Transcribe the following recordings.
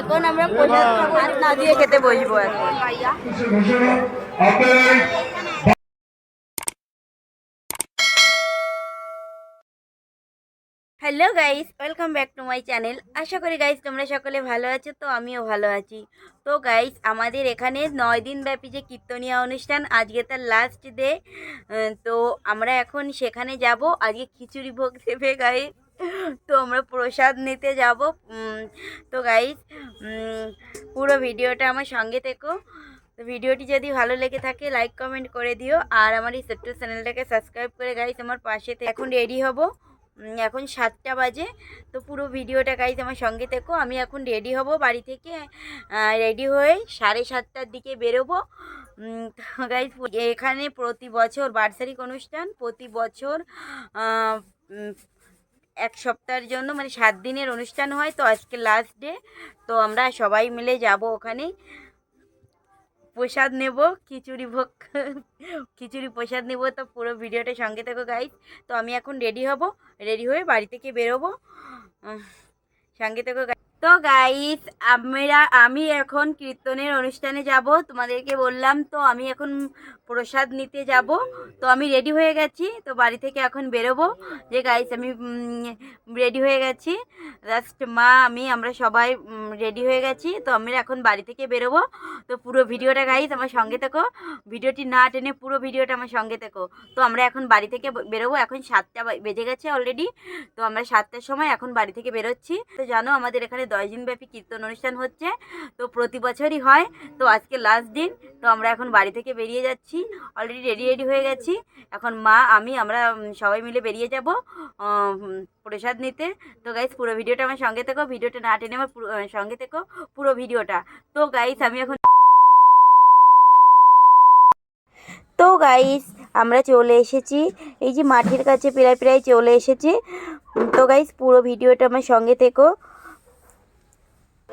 এখন আমরা হাত না দিয়ে খেতে বসবো এখন। Hello guys welcome back to my channel আশা করি গাইস তোমরা সকলে ভালো আছো, তো আমিও ভালো আছি। তো গাইস আমাদের এখানে নয় দিন ব্যাপী যে কীর্তনীয় অনুষ্ঠান, আজকে তার লাস্ট ডে তো আমরা এখন সেখানে যাব। আজকে খিচুড়ি ভোগ দেবে গাইস তো আমরা প্রসাদ নিতে যাব। তো গাইস পুরো ভিডিওটা আমার সঙ্গে থেকো। তো ভিডিওটি যদি ভালো লেগে থাকে লাইক কমেন্ট করে দিও। আর আমার এই ছোট্ট চ্যানেলটাকে সাবস্ক্রাইব করে গাইস আমার পাশে এখন রেডি হব। এখন সাতটা বাজে। তো পুরো ভিডিওটা গাইজ আমার সঙ্গে থেকো। আমি এখন রেডি হব বাড়ি থেকে। রেডি হয়ে সাড়ে সাতটার দিকে বেরোবো। গাইজ এখানে প্রতি বছর বার্ষিক অনুষ্ঠান। প্রতি বছর এক সপ্তাহের জন্য মানে সাত দিনের অনুষ্ঠান হয়, তো আজকে লাস্ট ডে তো আমরা সবাই মিলে যাব ওখানে। প্রসাদ নেব, খিচুড়ি ভোগ, খিচুড়ি প্রসাদ নেব, তো পুরো ভিডিওটা সঙ্গে থাকো গাইজ তো আমি এখন রেডি হব রেডি হয়ে বাড়ি থেকে বেরোবো। সঙ্গে থেকো। তো গাইস আমরা, আমি এখন কীর্তনের অনুষ্ঠানে যাব। তোমাদেরকে বললাম, তো আমি এখন প্রসাদ নিতে যাব। তো আমি রেডি হয়ে গেছি, তো বাড়ি থেকে এখন বেরোবো। যে গাইস আমি রেডি হয়ে গেছি। জাস্ট মা, আমি, আমরা সবাই রেডি হয়ে গেছি। তো আমরা এখন বাড়ি থেকে বেরোবো। তো পুরো ভিডিওটা গাইস আমার সঙ্গে থেকো। ভিডিওটি না টেনে পুরো ভিডিওটা আমার সঙ্গে থেকো। তো আমরা এখন বাড়ি থেকে বেরোবো। এখন সাতটা বেজে গেছে অলরেডি তো আমরা সাতটার সময় এখন বাড়ি থেকে বেরোচ্ছি। তো জানো, আমাদের এখানে দশ দিনব্যাপী কীর্তন অনুষ্ঠান হচ্ছে, তো প্রতি বছরই হয়। তো আজকে লাস্ট দিন, তো আমরা এখন বাড়ি থেকে বেরিয়ে যাচ্ছি। অলরেডি রেডি রেডি হয়ে গেছি। এখন মা, আমি, আমরা সবাই মিলে বেরিয়ে যাব প্রসাদ নিতে। তো গাইস পুরো ভিডিওটা আমার সঙ্গে থেকো। ভিডিওটা না টেনে আমার সঙ্গে থেকো পুরো ভিডিওটা। তো গাইস আমি এখন তো গাইস আমরা চলে এসেছি। এই যে মাঠের কাছে প্রায় প্রায় চলে এসেছি। তো গাইস পুরো ভিডিওটা আমার সঙ্গে থেকো কত লোক হয়েছে রে মা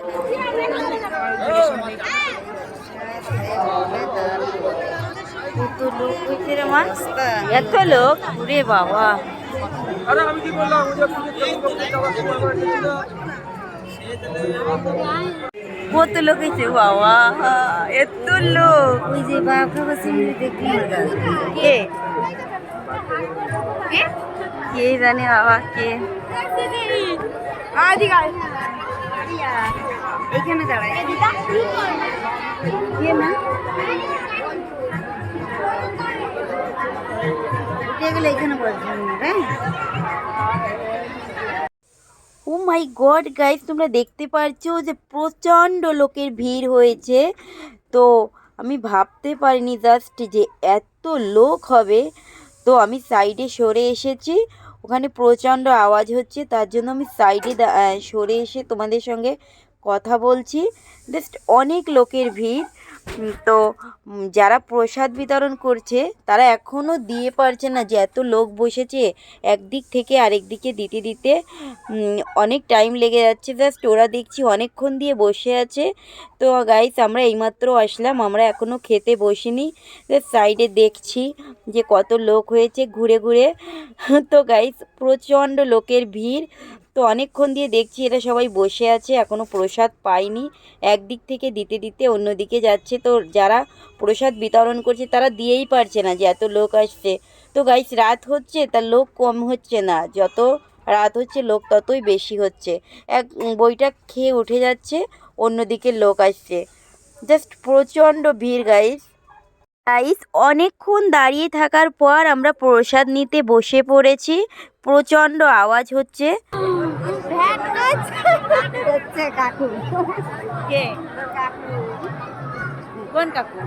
এত লোক ওরে বাবা। আরে আমি কি বললাম। কত লোক হয়েছে বাবা। এত লোক। ওই যে বাসিনী দেখলি কে কে? জানে বাবা কে? এখানে দাঁড়ায় এখানে ও মাই গড গাইস তোমরা দেখতে পারছ যে প্রচণ্ড লোকের ভিড় হয়েছে। তো আমি ভাবতে পারিনি জাস্ট যে এত লোক হবে। তো আমি সাইডে সরে এসেছি। ওখানে প্রচণ্ড আওয়াজ হচ্ছে, তার জন্য আমি সাইডে সরে এসে তোমাদের সঙ্গে কথা বলছি। জাস্ট অনেক লোকের ভিড়। তো যারা প্রসাদ বিতরণ করছে, তারা এখনও দিয়ে পারছে না যে এত লোক বসেছে একদিক থেকে আরেক দিকে দিতে দিতে। অনেক টাইম লেগে যাচ্ছে। জাস্ট ওরা দেখছি অনেকক্ষণ দিয়ে বসে আছে। তো গাইস আমরা এইমাত্র আসলাম। আমরা এখনও খেতে বসিনি। জাস্ট সাইডে দেখছি যে কত লোক হয়েছে ঘুরে ঘুরে। তো গাইস প্রচণ্ড লোকের ভিড়। তো অনেকক্ষণ দিয়ে দেখছি এরা সবাই বসে আছে এখনও প্রসাদ পায়নি একদিক থেকে দিতে দিতে অন্যদিকে যাচ্ছে। তো যারা প্রসাদ বিতরণ করছে, তারা দিয়েই পারছে না যে এত লোক আসছে। তো গাইস রাত হচ্ছে তার লোক কম হচ্ছে না। যত রাত হচ্ছে, লোক ততই বেশি হচ্ছে। এক বইটা খেয়ে উঠে যাচ্ছে, অন্যদিকে লোক আসছে। জাস্ট প্রচণ্ড ভিড় গাইস গাইস অনেকক্ষণ দাঁড়িয়ে থাকার পর আমরা প্রসাদ নিতে বসে পড়েছি। প্রচণ্ড আওয়াজ হচ্ছে হচ্ছে। কাকু কে কোন কাকু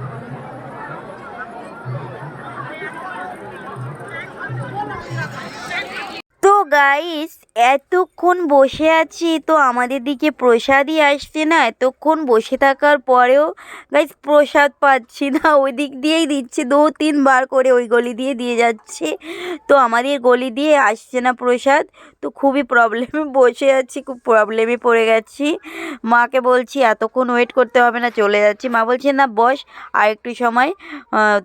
গাইস এতক্ষণ বসে আছি তো আমাদের দিকে প্রসাদই আসছে না। এতক্ষণ বসে থাকার পরেও গাইস প্রসাদ পাচ্ছি না। ওই দিক দিয়েই দিচ্ছে, দু তিনবার করে ওই গলি দিয়ে দিয়ে যাচ্ছে। তো আমাদের গলি দিয়ে আসছে না প্রসাদ। তো খুবই প্রবলেমে বসে আছি, খুব প্রবলেমে পড়ে গেছি। মাকে বলছি, এতক্ষণ ওয়েট করতে হবে না, চলে যাচ্ছি। মা বলছে, না, বস, আর একটু সময়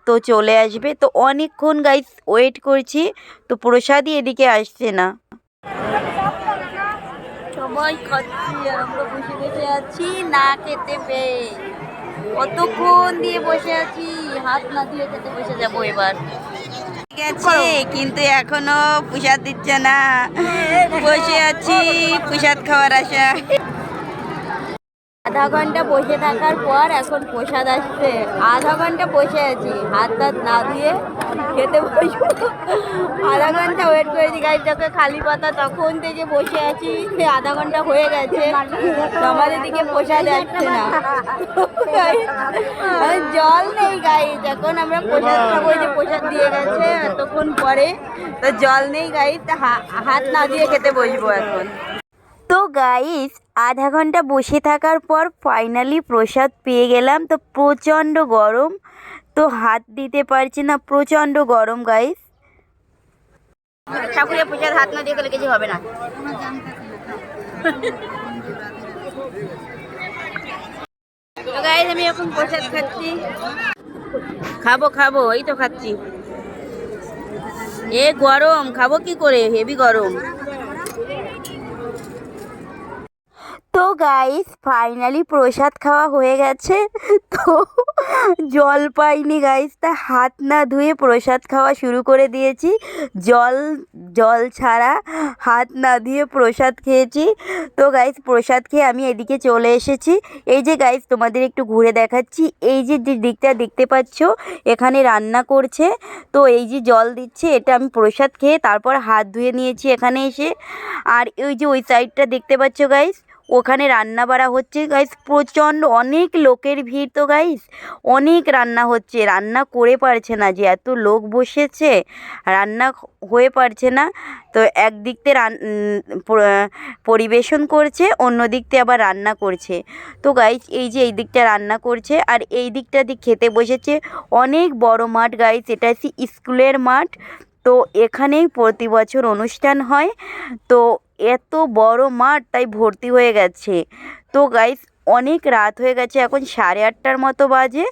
তো চলে আসবে। তো অনেকক্ষণ গাইস ওয়েট করছি, তো প্রসাদই এদিকে আসছে না। সবাই খাচ্ছি আর আমরা বসে বসে আছি না খেতে পেয়ে। কতক্ষণ দিয়ে বসে আছি? হাত না দিয়ে খেতে বসে যাব এবার। আছে কিন্তু এখনও প্রসাদ দিচ্ছে না। বসে আছি প্রসাদ খাওয়ার আশা। আধা ঘণ্টা বসে থাকার পর এখন প্রসাদ আসছে। আধা ঘণ্টা বসে আছি। হাত টাত না দিয়ে খেতে বসবো। আধা ঘণ্টা ওয়েট করেছি গাড়িটাকে খালি পাতা। তখন থেকে বসে আছি। আধা ঘণ্টা হয়ে গেছে। আমাদের দিকে প্রসাদ আসছে না। জল নেই গাড়ি যখন আমরা প্রসাদ খাব যে প্রসাদ দিয়ে গেছে এতক্ষণ পরে। তো জল নেই গাড়ি হাত না দিয়ে খেতে বসবো এখন। গাইস আধা ঘণ্টা বসে থাকার পর ফাইনালি প্রসাদ পেয়ে গেলাম। তো প্রচণ্ড গরম। তো হাত দিতে পারছি না, প্রচণ্ড গরম গাইস ঠাকুরের প্রসাদ হাত না দিয়ে গেলে কিছু হবে না। গাইস আমি এখন প্রসাদ খাচ্ছি। খাব খাব, এই তো খাচ্ছি। এ গরম, খাব কি করে? হেভি গরম। তো গাইস ফাইনালি প্রসাদ খাওয়া হয়ে গেছে। তো জল পাইনি গাইস তা হাত না ধুয়ে প্রসাদ খাওয়া শুরু করে দিয়েছি। জল জল ছাড়া হাত না ধুয়ে প্রসাদ খেয়েছি। তো গাইস প্রসাদ খেয়ে আমি এদিকে চলে এসেছি। এই যে গাইস তোমাদের একটু ঘুরে দেখাচ্ছি। এই যে যে দিকটা দেখতে পাচ্ছ, এখানে রান্না করছে। তো এই যে জল দিচ্ছে, এটা আমি প্রসাদ খেয়ে তারপর হাত ধুয়ে নিয়েছি এখানে এসে। আর ওই যে ওই সাইডটা দেখতে পাচ্ছ গাইস ওখানে রান্না বাড়া হচ্ছে গাইস প্রচণ্ড অনেক লোকের ভিড় তো গাইস অনেক রান্না হচ্ছে। রান্না করে পারছে না যে এত লোক বসেছে, রান্না হয়ে পারছে না। তো একদিক থেকে রান পরিবেশন করছে অন্য দিক থেকে আবার রান্না করছে। তো গাইস এই যে এই দিকটা রান্না করছে, আর এই দিকটা দিয়ে খেতে বসেছে অনেক বড় মাঠ গাইস এটা স্কুলের মাঠ। তো এখানেই প্রতি বছর অনুষ্ঠান হয়। তো এত বড় মাঠ তাই ভর্তি হয়ে গেছে। তো গাইস অনেক রাত হয়ে গেছে, এখন সাড়ে আটটার মতো বাজে,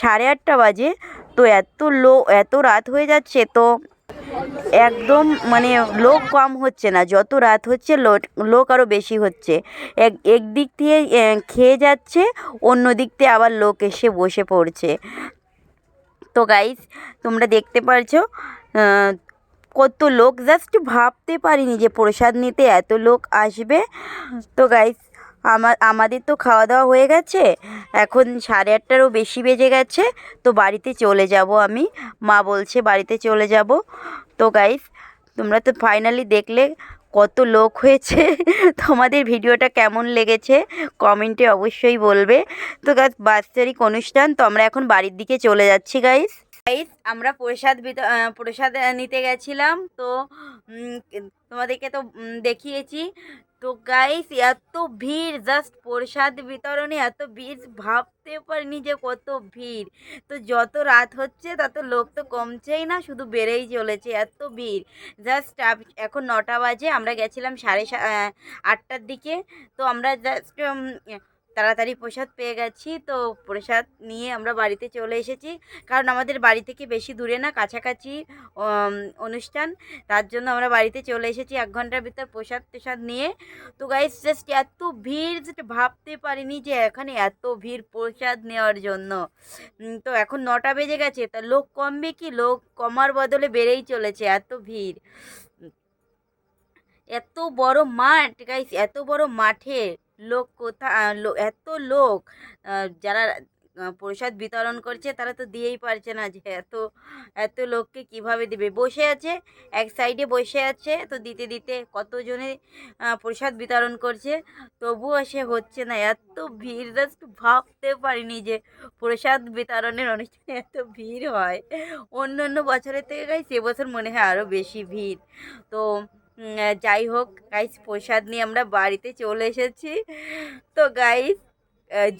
সাড়ে আটটা বাজে, তো এত লো, এত রাত হয়ে যাচ্ছে, তো একদম মানে লোক কম হচ্ছে না, যত রাত হচ্ছে লোক আরও বেশি হচ্ছে। এক একদিক দিয়ে খেয়ে যাচ্ছে, অন্য দিক দিয়ে আবার লোক এসে বসে পড়ছে। তো গাইস তোমরা দেখতে পারছ কত লোক জাস্ট ভাবতে পারিনি যে প্রসাদ নিতে এত লোক আসবে। তো গাইস আমার আমাদের তো খাওয়া দাওয়া হয়ে গেছে। এখন সাড়ে আটটারও বেশি বেজে গেছে। তো বাড়িতে চলে যাব আমি। মা বলছে বাড়িতে চলে যাব। তো গাইস তোমরা তো ফাইনালি দেখলে কত লোক হয়েছে। তোমাদের ভিডিওটা কেমন লেগেছে? কমেন্টে অবশ্যই বলবে। তো গাইস বাৎসরিক অনুষ্ঠান। তো আমরা এখন বাড়ির দিকে চলে যাচ্ছি গাইস গাইস আমরা প্রসাদ প্রসাদ নিতে গেছিলাম। তো তোমাদেরকে তো দেখিয়েছি। তো গাইস এত ভিড় জাস্ট প্রসাদ বিতরণে এত ভিড় ভাবতে পারিনি যে কত ভিড়। তো যত রাত হচ্ছে, তত লোক তো কমছেই না, শুধু বেড়েই চলেছে এত ভিড়। জাস্ট এখন নটা বাজে, আমরা গেছিলাম সাড়ে আটটার দিকে। তো আমরা জাস্ট তাড়াতাড়ি প্রসাদ পেয়ে গেছি। তো প্রসাদ নিয়ে আমরা বাড়িতে চলে এসেছি। কারণ আমাদের বাড়ি থেকে বেশি দূরে না, কাছাকাছি অনুষ্ঠান। তার জন্য আমরা বাড়িতে চলে এসেছি এক ঘণ্টার ভিতর প্রসাদ টোসাদ নিয়ে। তো গাইস জাস্ট এত ভিড় যেটা ভাবতে পারিনি যে এখানে এত ভিড় প্রসাদ নেওয়ার জন্য। তো এখন নটা বেজে গেছে, তা লোক কমবে কি? লোক কমার বদলে বেড়েই চলেছে এত ভিড়। এত বড় মাঠ গাইস এত বড় মাঠে লোক কোথা এত লোক যারা প্রসাদ বিতরণ করছে তারা তো দিয়েই পারছে না যে এত এত লোককে কীভাবে দিবে। বসে আছে, এক সাইডে বসে আছে, তো দিতে দিতে কতজনে প্রসাদ বিতরণ করছে, তবুও সে হচ্ছে না। এত ভিড় জাস্ট ভাবতে পারিনি যে প্রসাদ বিতরণের অনুষ্ঠানে এত ভিড় হয়। অন্য অন্য বছরের থেকে গাইস এবছর মনে হয় আরও বেশি ভিড়। তো যাই হোক গাইস প্রসাদ নিয়ে আমরা বাড়িতে চলে এসেছি। তো গাইস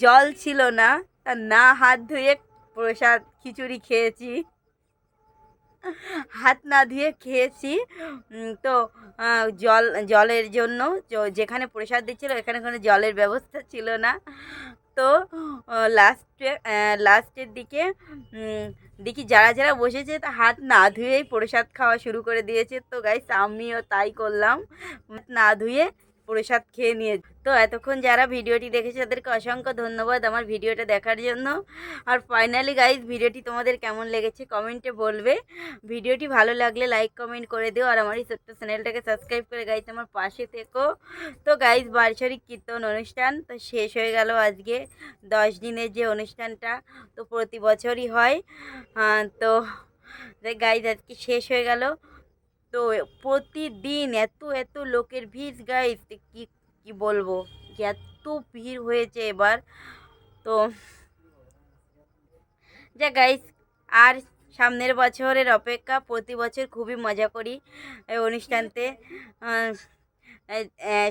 জল ছিল না, তা না হাত ধুয়ে প্রসাদ খিচুড়ি খেয়েছি। হাত না ধুয়ে খেয়েছি। তো জল, জলের জন্য যেখানে প্রসাদ দিচ্ছিল, এখানে কোনো জলের ব্যবস্থা ছিল না। তো লাস্টে লাস্টের দিকে দেখি যারা যারা বসেছে তা হাত না ধুয়েই প্রসাদ খাওয়া শুরু করে দিয়েছে। তো গাইস আমিও তাই করলাম। না ধুয়ে প্রসাদ খেয়ে নিয়ে তো এতক্ষণ যারা ভিডিওটি দেখেছে, তাদেরকে অসংখ্য ধন্যবাদ আমার ভিডিওটা দেখার জন্য। আর ফাইনালি গাইজ ভিডিওটি তোমাদের কেমন লেগেছে কমেন্টে বলবে। ভিডিওটি ভালো লাগলে লাইক কমেন্ট করে দিও। আর আমার এই ছোট্ট চ্যানেলটাকে সাবস্ক্রাইব করে গাইজ আমার পাশে থেকো। তো গাইজ বার্ষরিক কীর্তন অনুষ্ঠান তো শেষ হয়ে গেল আজকে। দশ দিনের যে অনুষ্ঠানটা তো প্রতি বছরই হয়। তো গাইজ আজকে শেষ হয়ে গেল। তো প্রতিদিন এত এত লোকের ভিড় গাইজ কি কি বলব? এত ভিড় হয়েছে এবার। তো যা গাইজ আর সামনের বছরের অপেক্ষা প্রতি বছর খুবই মজা করি এই অনুষ্ঠানতে।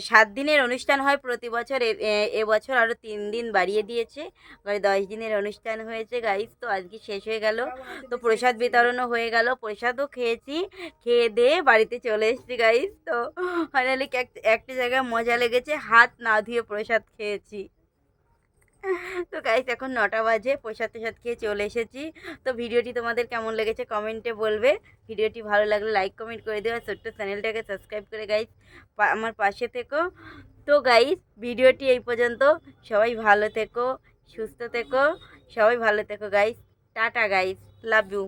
সাত দিনের অনুষ্ঠান হয় প্রতি বছর। এবছর আরও তিন দিন বাড়িয়ে দিয়েছে। মানে দশ দিনের অনুষ্ঠান হয়েছে গাইজ তো আজকে শেষ হয়ে গেল। তো প্রসাদ বিতরণও হয়ে গেল। প্রসাদও খেয়েছি। খেয়ে দিয়ে বাড়িতে চলে এসেছি গাইস তো ফাইনালি একটা জায়গায় মজা লেগেছে। হাত না ধুয়ে প্রসাদ খেয়েছি। তো গাইজ এখন নটা বাজে, প্রসাদ প্রসাদ খেয়ে চলে এসেছি। তো ভিডিওটি তোমাদের কেমন লেগেছে কমেন্টে বলবে। ভিডিওটি ভালো লাগলে লাইক কমেন্ট করে দেবে ছোট্ট চ্যানেলটাকে সাবস্ক্রাইব করে গাইজ আমার পাশে থেকো। তো গাইজ ভিডিওটি এই পর্যন্ত। সবাই ভালো থেকো, সুস্থ থেকো। সবাই ভালো থেকো guys tata guys love you